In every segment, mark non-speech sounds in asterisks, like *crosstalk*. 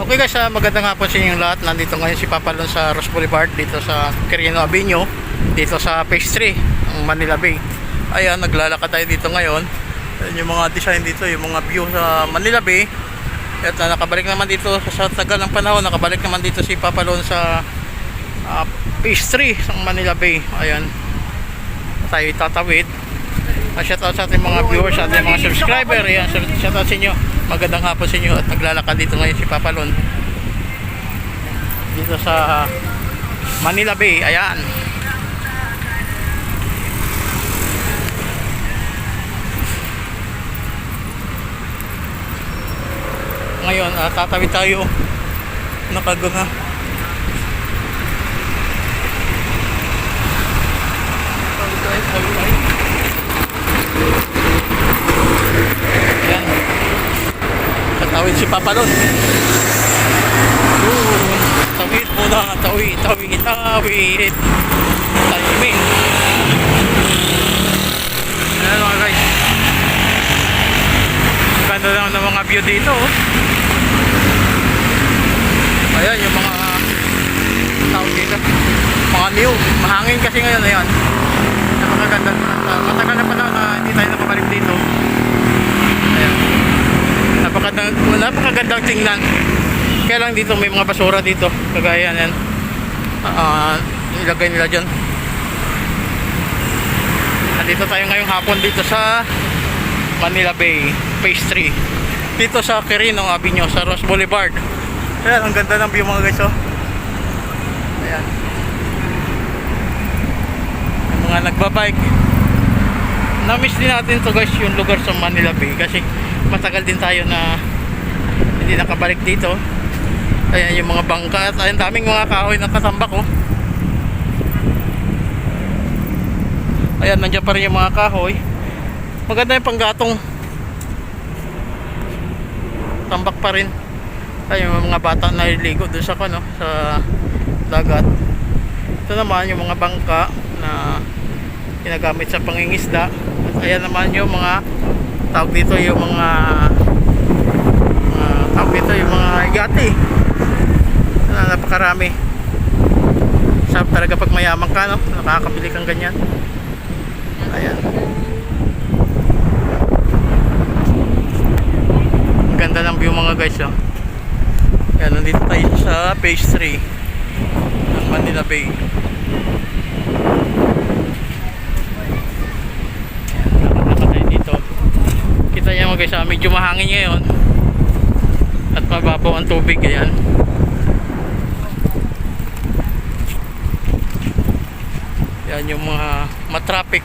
Okay guys, ah, magandang hapon sa inyong lahat. Nandito ngayon si Papa Lon sa Ross Boulevard dito sa Quirino Avenue, dito sa Phase 3, ang Manila Bay. Ayan, naglalakad tayo dito ngayon. Ayan yung mga design dito, yung mga view sa Manila Bay. At ah, nakabalik naman dito sa tagal ng panahon, nakabalik naman dito si Papa Lon sa ah, Phase 3 sa Manila Bay. Ayan, tayo tatawid. Uh, shout out sa ating mga viewers, sa ating mga subscriber. Ayan, shout out sa inyo. Magandang hapon sa inyo at naglalakad dito ngayon si Papa Lon. Dito sa Manila Bay. Ayan. Ngayon, uh, tatawid tayo. Nakaganga. Tawid tayo, tawid tayo. Ayan. Tatawid si Papa Lon. Yun. Tawid muna. Tawid, tawid, tawid. Timing. Ayan mga guys. Ang lang ng mga view dito. Oh. Ayan yung mga tawag dito. Mga new. Mahangin kasi ngayon. Ayan. Napakaganda. Matagal na pala na hindi tayo nakabalik dito. Ayan. Napakagandang, napakagandang tingnan. Kaya lang dito may mga basura dito. Kagaya yan. Ah, nilagay nila dyan. Nandito tayo ngayong hapon dito sa Manila Bay, 3. Dito sa Quirino Avenue, sa Ross Boulevard. Ayan, ang ganda ng view mga guys. Oh. Ayan. Yung mga nagbabike. Na-miss din natin to guys yung lugar sa Manila Bay kasi matagal din tayo na hindi nakabalik dito. Ayan yung mga bangka at ayun daming mga kahoy na katambak oh. Ayan nandiyan pa rin yung mga kahoy. Maganda yung panggatong. Tambak pa rin. Ayun yung mga bata na naliligo doon sa ano, sa dagat. Ito naman yung mga bangka na ginagamit sa pangingisda. At ayan naman yung mga tawag dito yung mga uh, tawag dito yung mga yate. Na napakarami. Sarap talaga pag mayaman ka, no? Nakakabili kang ganyan. Ayan. Ang ganda ng view mga guys, oh. Ayan, nandito tayo sa page 3 ng Manila Bay. Nakakita tayo dito. Kita niyo mga guys, ah, medyo mahangin ngayon. At mababaw ang tubig, ayan. Yan yung mga matraffic.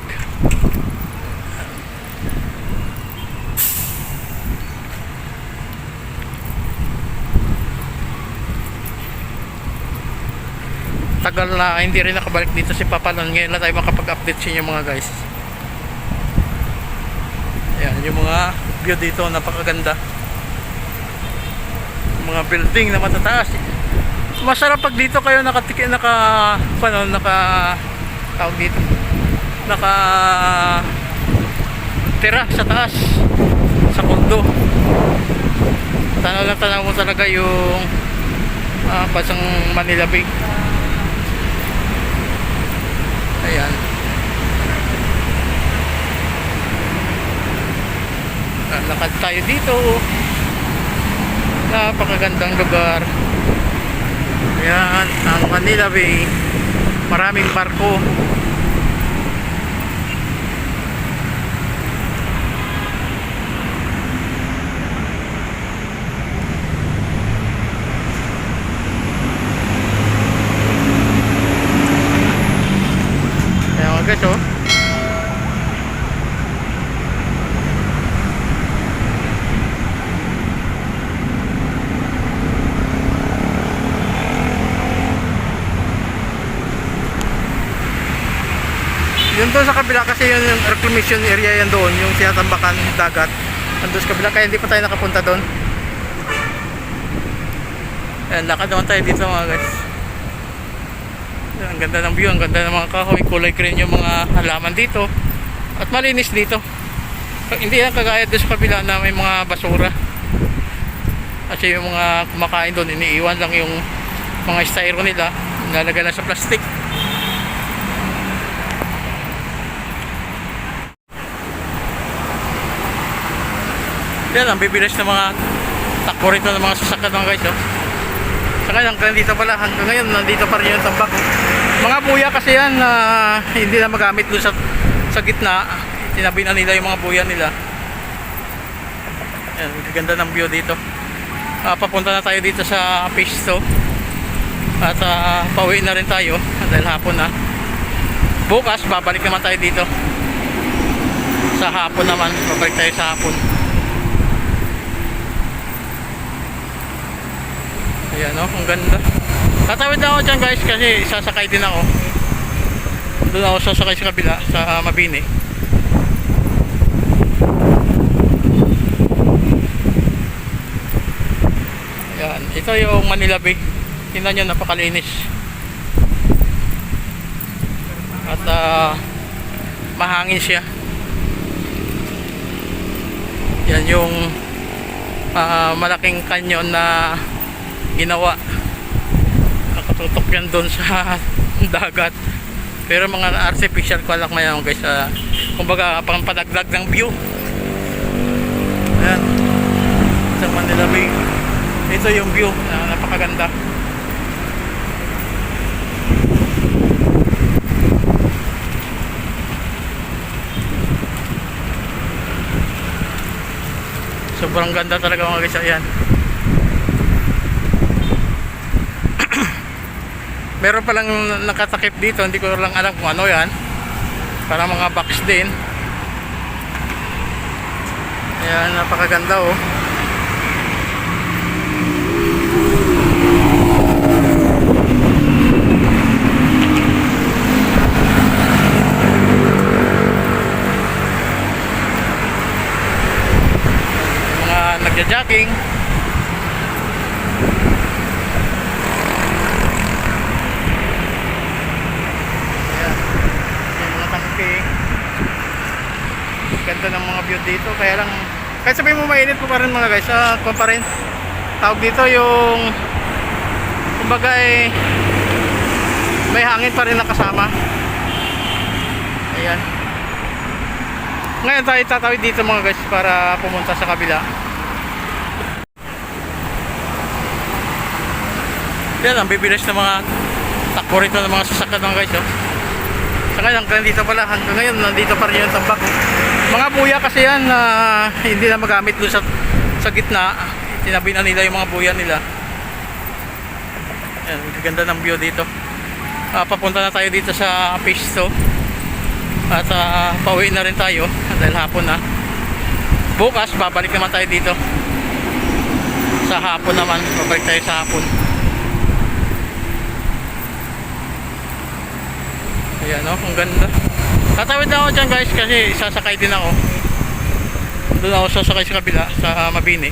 tagal na hindi rin nakabalik dito si Papa Lon. Ngayon na tayo makapag-update sa inyo mga guys. Ayan, yung mga view dito, napakaganda. Mga building na matataas. Masarap pag dito kayo nakatiki, naka, ano, naka, tawag dito, naka, tira sa taas, sa kondo. Tanaw lang tanaw mo talaga yung ah, pasang Manila Bay. Ayan. Ah, Lakad tayo dito. Napakagandang lugar. Ayan, ang Manila Bay. Maraming barko. Ayan mga guys, oh. Yun doon sa kabila kasi yun yung reclamation area yan doon, yung tinatambakan dagat. Nandun sa kabila kaya hindi pa tayo nakapunta doon. Ayan, lakad naman tayo dito mga guys. Ang ganda ng view, ang ganda ng mga kahoy, kulay green yung mga halaman dito. At malinis dito. Hindi yan kagaya doon sa kabila na may mga basura. Kasi yung mga kumakain doon, iniiwan lang yung mga styro nila, nilalagay lang sa plastic. Yan, ang bibilis ng mga takbo rito ng mga sasakyan mga guys. Oh. Sa ngayon, hanggang dito pala, hanggang ngayon, nandito pa rin yung tambak. oh. Mga buya kasi yan, na hindi na magamit doon sa, sa gitna. Tinabi na nila yung mga buya nila. Yan, ganda ng view dito. Ah, papunta na tayo dito sa Pisto. At ah, pauwi na rin tayo dahil hapon na. Bukas, babalik naman tayo dito. Sa hapon naman, babalik tayo sa hapon. Ayan o, ang ganda. Tatawid na ako dyan guys kasi sasakay din ako. Doon ako sasakay sa kabila, sa Mabini. Ayan, ito yung Manila Bay. Tingnan nyo, napakalinis. At ah, mahangin siya. Yan yung ah, malaking kanyon na ginawa. Nakatutok yan doon sa *laughs* dagat. Pero mga artificial ko lang mayan guys uh, kumbaga pang padagdag ng view. Ayan. Sa Manila Bay. Ito yung view na napakaganda. Sobrang ganda talaga mga guys. Ayan meron palang nakatakip dito hindi ko lang alam kung ano yan. Para mga box din. Ayan napakaganda oh mga nagja-jogging Ayan. Yung mga tangke. Ganda ng mga view dito. Kaya lang, kahit sabihin mo mainit pa rin mga guys, ah, kung pa rin. Tawag dito yung, kumbaga eh, may hangin pa rin nakasama. Ayan. Ngayon tayo tatawid dito mga guys para pumunta sa kabila. Yan, ang bibilis ng mga takbo rito ng mga sasakyan mga guys. Oh. Sa ngayon, hanggang dito pala, hanggang ngayon, nandito pa rin yung tambak. Mga buya kasi yan, na hindi na magamit doon sa, sa gitna. Tinabi na nila yung mga buya nila. Yan, ganda ng view dito. Ah, papunta na tayo dito sa Pisto. At ah, pauwi na rin tayo dahil hapon na. Bukas, babalik naman tayo dito. Sa hapon naman, babalik tayo sa hapon. Ayan o, ang ganda. Tatawid na ako dyan guys kasi sasakay din ako. Doon ako sasakay sa kabila, sa Mabini.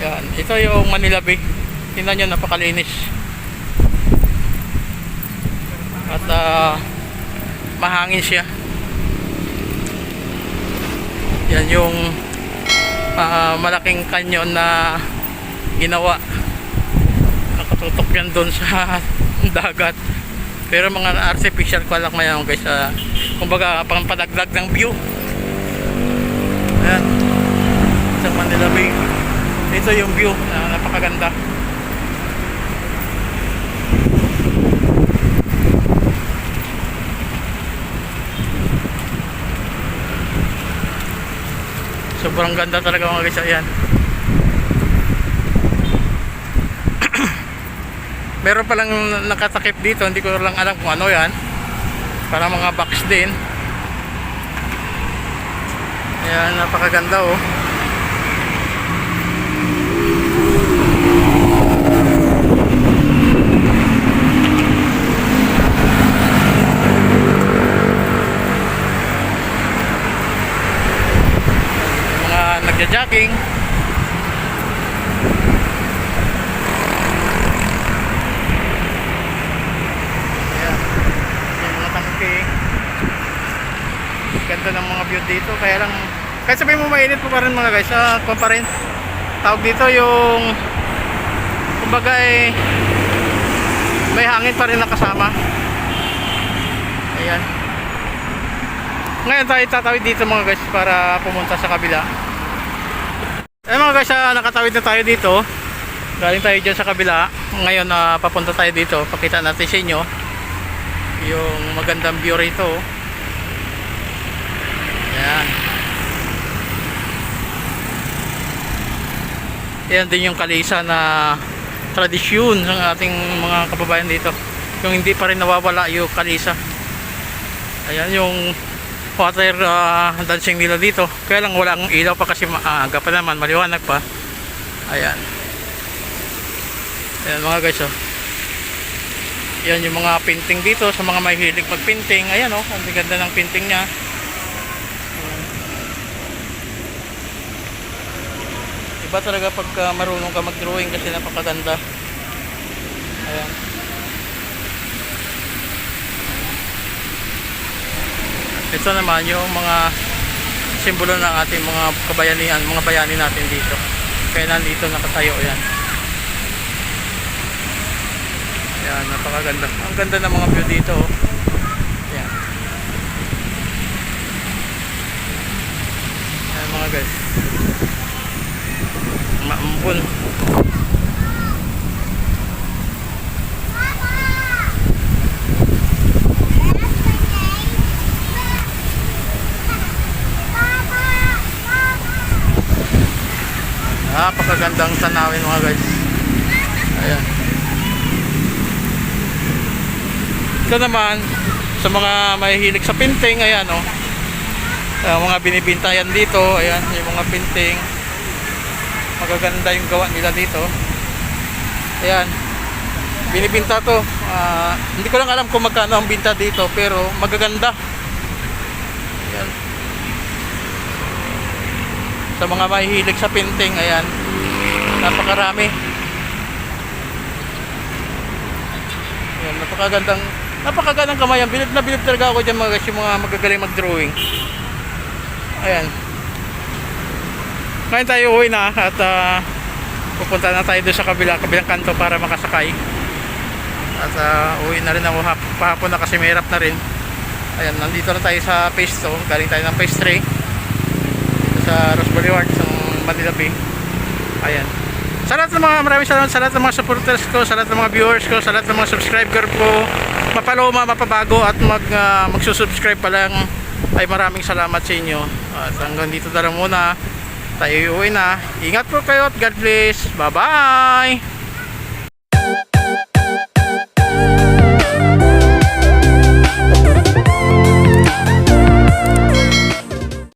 Ayan, ito yung Manila Bay. Tingnan nyo, napakalinis. At ah, mahangin siya. Yan yung ah, malaking kanyon na ginawa nakatutok yan doon sa *laughs* dagat. Pero mga artificial ko lang mayan guys uh, kumbaga pang padagdag ng view. Ayan. Sa Manila Bay. Ito yung view. Na napakaganda. Sobrang ganda talaga mga guys. Ayan meron palang nakatakip dito hindi ko lang alam kung ano yan. Para mga box din. Ayan napakaganda oh. Mga nagja-jogging Ayan. Napakaganda ng mga view dito. Kaya lang, kahit sabihin mo mainit po pa rin mga guys, ah, kung pa rin. Tawag dito yung, kumbaga eh, may hangin pa rin nakasama. Ayan. Ngayon tayo tatawid dito mga guys para pumunta sa kabila. Eh mga guys, ah, nakatawid na tayo dito. Galing tayo dyan sa kabila. Ngayon na papunta tayo dito. Pakita natin sa inyo yung magandang view rito. Ayan. Yan din yung kalisa na tradisyon ng ating mga kababayan dito. Yung hindi pa rin nawawala yung kalisa. Ayan yung water ah, dancing nila dito. Kaya lang walang ilaw pa kasi maaga pa naman, maliwanag pa. Ayan. Ayan mga guys oh. Yan yung mga painting dito sa mga mahilig magpainting. Ayan oh, ang ganda ng painting niya. Iba talaga pagka marunong ka mag-drawing kasi napakaganda. Ayan. Ito naman yung mga simbolo ng ating mga kabayanihan, mga bayani natin dito. Kaya nandito nakatayo yan. Yan, napakaganda. Ang ganda ng mga view dito. oh. Yan. Yan mga guys. Maambun. Napakagandang tanawin mga guys. Ayan. Ito naman, sa mga mahihilig sa painting, ayan oh. Ah, mga binibintayan dito, ayan, yung mga painting. Magaganda yung gawa nila dito. Ayan. Binibinta to. Ah, hindi ko lang alam kung magkano ang binta dito, pero magaganda. Ayan. Sa mga mahihilig sa painting, ayan. Napakarami. Ayan, napakagandang napakagandang kamayan. Bilib na bilib talaga ako dyan mga guys, yung mga magagaling mag-drawing. Ayan. Ngayon tayo uwi na at ah, pupunta na tayo doon sa kabila, kabilang kanto para makasakay. At ah, uwi na rin ako hap, pahapon na kasi may na rin. Ayan, nandito na tayo sa phase 2. Galing tayo ng phase 3. Dito sa Rose Boulevard, sa Manila Bay. Ayan. Sa lahat ng mga maraming salamat sa lahat ng mga supporters ko, sa lahat ng mga viewers ko, sa lahat ng mga subscriber ko, mapaloma, mapabago at mag, ah, magsusubscribe pa lang ay maraming salamat sa inyo. At hanggang dito na lang muna. Tayo uwi na. Ingat po kayo at God bless. Bye-bye!